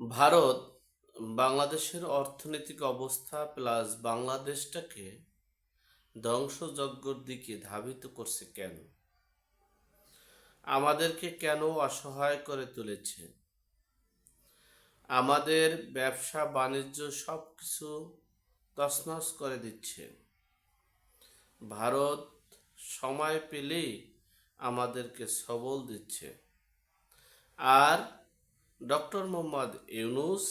ভারত বাংলাদেশের অর্থনৈতিক অবস্থা প্লাস বাংলাদেশটাকে ধ্বংসযজ্ঞর দিকে ধাবিত করছে কেন? আমাদেরকে কেন অসহায় করে তুলেছে? আমাদের ব্যবসা, বাণিজ্য সব কিছু তছনছ করে দিচ্ছে। ভারত সময় পেলেই আমাদেরকে সবল দিচ্ছে। আর ডক্টর মোহাম্মদ ইউনুস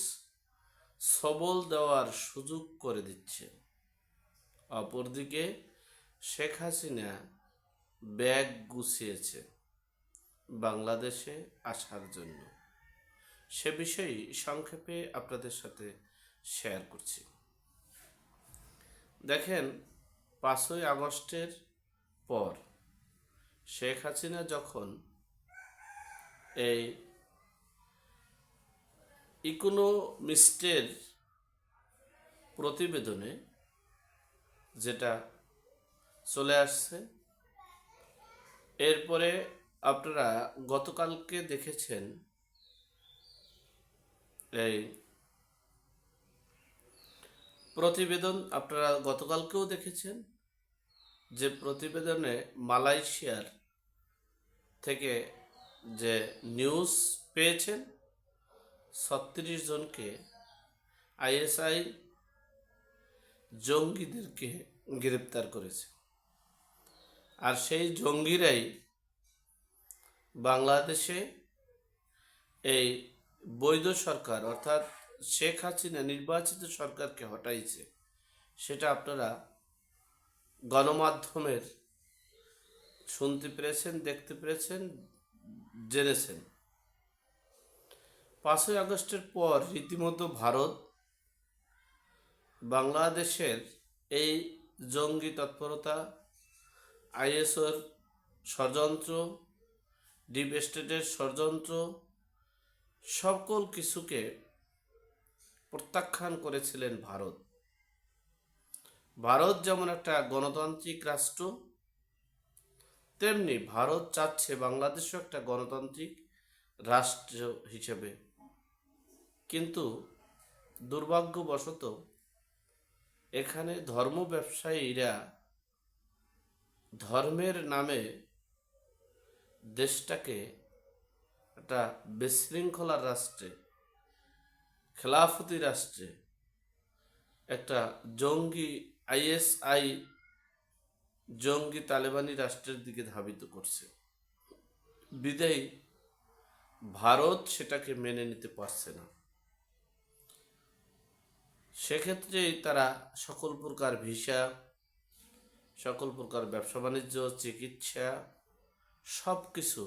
সবল দেওয়ার সুযোগ করে দিচ্ছে। অপরদিকে শেখ হাসিনা ব্যাগ গুছিয়েছে বাংলাদেশে আসার জন্য। সে বিষয়ে সংক্ষেপে আপনাদের সাথে শেয়ার করছি। দেখেন, পাঁচই আগস্টের পর শেখ হাসিনা যখন এই ইকোনমিস্টের প্রতিবেদনে যেটা চলে আসছে, এরপরে আপনারা গতকালকে দেখেছেন এই প্রতিবেদন, আপনারা গতকালকেও দেখেছেন যে প্রতিবেদনে মালয়েশিয়ার থেকে যে নিউজ পেয়েছেন ছত্রিশ জনকে আইএসআই জঙ্গিদেরকে গ্রেপ্তার করেছে। আর সেই জঙ্গিরাই বাংলাদেশে এই বৈধ সরকার, অর্থাৎ শেখ হাসিনা নির্বাচিত সরকারকে হটাইছে, সেটা আপনারা গণমাধ্যমের শুনতে পেরেছেন, দেখতে পেরেছেন, জেনেছেন। পাঁচই আগস্টের পর রীতিমতো ভারত বাংলাদেশের এই জঙ্গি তৎপরতা, আইএসওর ষড়যন্ত্র, ডিপ স্টেটের ষড়যন্ত্র, সকল কিছুকে প্রত্যাখ্যান করেছিলেন ভারত। ভারত যেমন একটা গণতান্ত্রিক রাষ্ট্র, তেমনি ভারত চাচ্ছে বাংলাদেশও একটা গণতান্ত্রিক রাষ্ট্র হিসেবে। কিন্তু দুর্ভাগ্যবশত এখানে ধর্ম ব্যবসায়ীরা ধর্মের নামে দেশটাকে একটা বিশৃঙ্খলার রাষ্ট্রে, খেলাফতি রাষ্ট্রে, একটা জঙ্গি আইএসআই জঙ্গি তালেবানি রাষ্ট্রের দিকে ধাবিত করছে। বিদায়ী ভারত সেটাকে মেনে নিতে পারছে না। সেক্ষেত্রেই তারা সকল প্রকার ভিসা, সকল প্রকার ব্যবসা বাণিজ্য, চিকিৎসা সব কিছু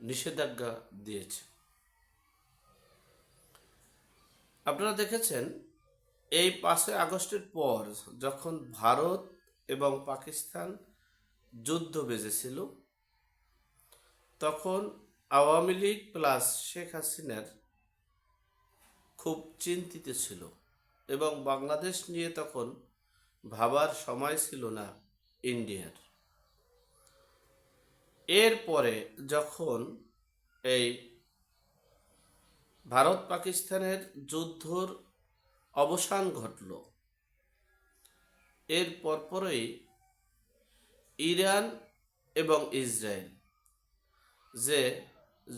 নিষেধাজ্ঞা দিয়েছে। আপনারা দেখেছেন, এই পাঁচই আগস্টের পর যখন ভারত এবং পাকিস্তান যুদ্ধ বেজেছিল, তখন আওয়ামী লীগ প্লাস শেখ হাসিনার খুব চিন্তিত ছিল এবং বাংলাদেশ নিয়ে তখন ভাবার সময় ছিল না ইন্ডিয়ার। এরপরে যখন এই ভারত পাকিস্তানের যুদ্ধর অবসান ঘটল, এর পরপরই ইরান এবং ইসরায়েল যে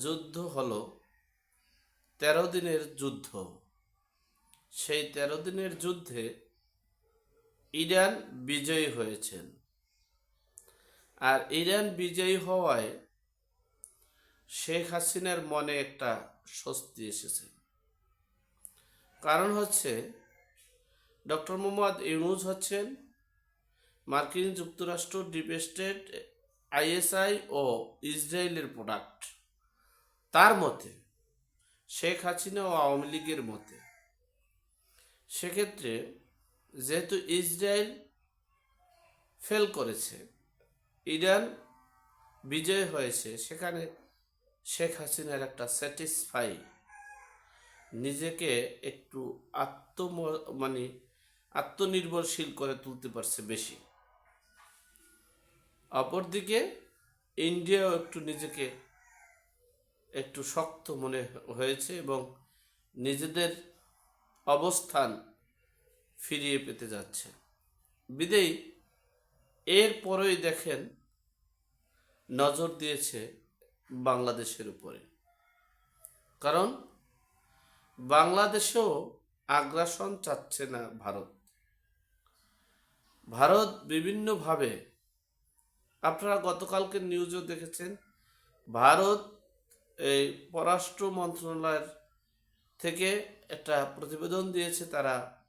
যুদ্ধ হলো তেরো দিনের যুদ্ধ। সেই তেরো দিনের যুদ্ধে ইরান বিজয়ী হয়েছেন। আর ইরান বিজয়ী হওয়ায় শেখ হাসিনার মনে একটা স্বস্তি এসেছে। কারণ হচ্ছে, ডক্টর মোহাম্মদ ইউনুস হচ্ছেন মার্কিন যুক্তরাষ্ট্র ডিপ স্টেট, আইএসআই ও ইসরায়েলের প্রোডাক্ট। তার মতে শেখ হাসিনা ও আওয়ামী লীগের মতে। সেক্ষেত্রে যেহেতু ইসরায়েল ফেল করেছে, ইরান বিজয় হয়েছে, সেখানে শেখ হাসিনার একটা স্যাটিসফাই নিজেকে একটু আত্ম মানে আত্মনির্ভরশীল করে তুলতে পারছে বেশি। অপরদিকে ইন্ডিয়াও একটু নিজেকে একটু শক্ত মনে হয়েছে এবং নিজেদের অবস্থান ফিরিয়ে পেতে যাচ্ছে। বিদেই এর পরেই দেখেন নজর দিয়েছে বাংলাদেশের উপরে। কারণ বাংলাদেশেও আগ্রাসন চাচ্ছে না ভারত। ভারত বিভিন্নভাবে, আপনারা গতকালকে নিউজও দেখেছেন, ভারত এই পররাষ্ট্র মন্ত্রণালয়ের থেকে একটা প্রতিবেদন দিয়েছে তারা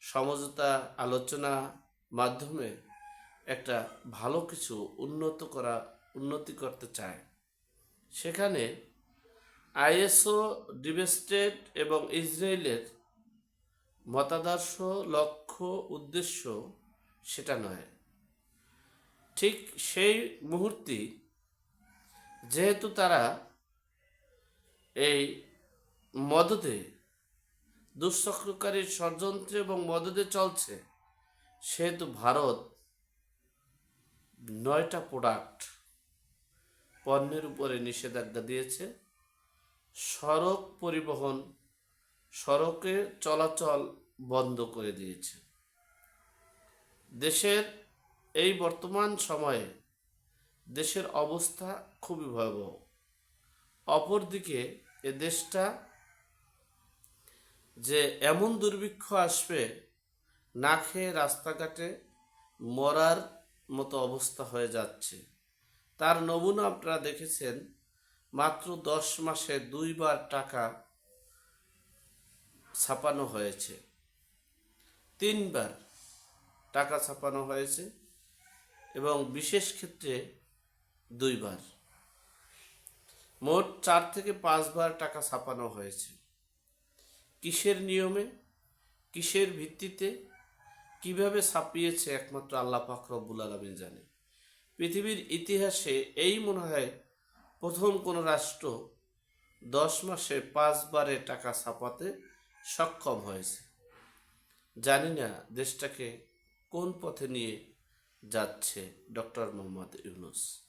সমঝোতা আলোচনা মাধ্যমে একটা ভালো কিছু উন্নত করা, উন্নতি করতে চায়। সেখানে আইএসও ডিভেস্টেড এবং ইসরায়েলের মতাদর্শ, লক্ষ্য, উদ্দেশ্য সেটা নয়। ঠিক সেই মুহূর্তেই যেহেতু তারা এই মদদে দুঃচক্রকারীর ষড়যন্ত্র এবং মদদে চলছে, সেহেতু ভারত নয়টা প্রোডাক্ট পণ্যের উপরে নিষেধাজ্ঞা দিয়েছে। সড়ক পরিবহন, সড়কে চলাচল বন্ধ করে দিয়েছে। দেশের এই বর্তমান সময়ে দেশের অবস্থা খুবই ভয়াবহ। অপরদিকে এ দেশটা যে এমন দুর্ভিক্ষ আসবে, না খেয়ে রাস্তাঘাটে মরার মতো অবস্থা হয়ে যাচ্ছে। তার নমুনা আপনারা দেখেছেন, মাত্র দশ মাসে দুইবার টাকা ছাপানো হয়েছে। তিনবার টাকা ছাপানো হয়েছে এবং বিশেষ ক্ষেত্রে দুইবার। মোট চার থেকে পাঁচবার টাকা ছাপানো হয়েছে। কিসের নিয়মে? কিসের ভিত্তিতে? কীভাবে ছাপিয়েছে একমাত্র আল্লাহ পাক রব্বুল আলমিন জানে। পৃথিবীর ইতিহাসে এই মনে হয় প্রথম কোনো রাষ্ট্র দশ মাসে পাঁচবারে টাকা ছাপাতে সক্ষম হয়েছে। জানি না দেশটাকে কোন পথে নিয়ে যাচ্ছে ডক্টর মোহাম্মদ ইউনুস।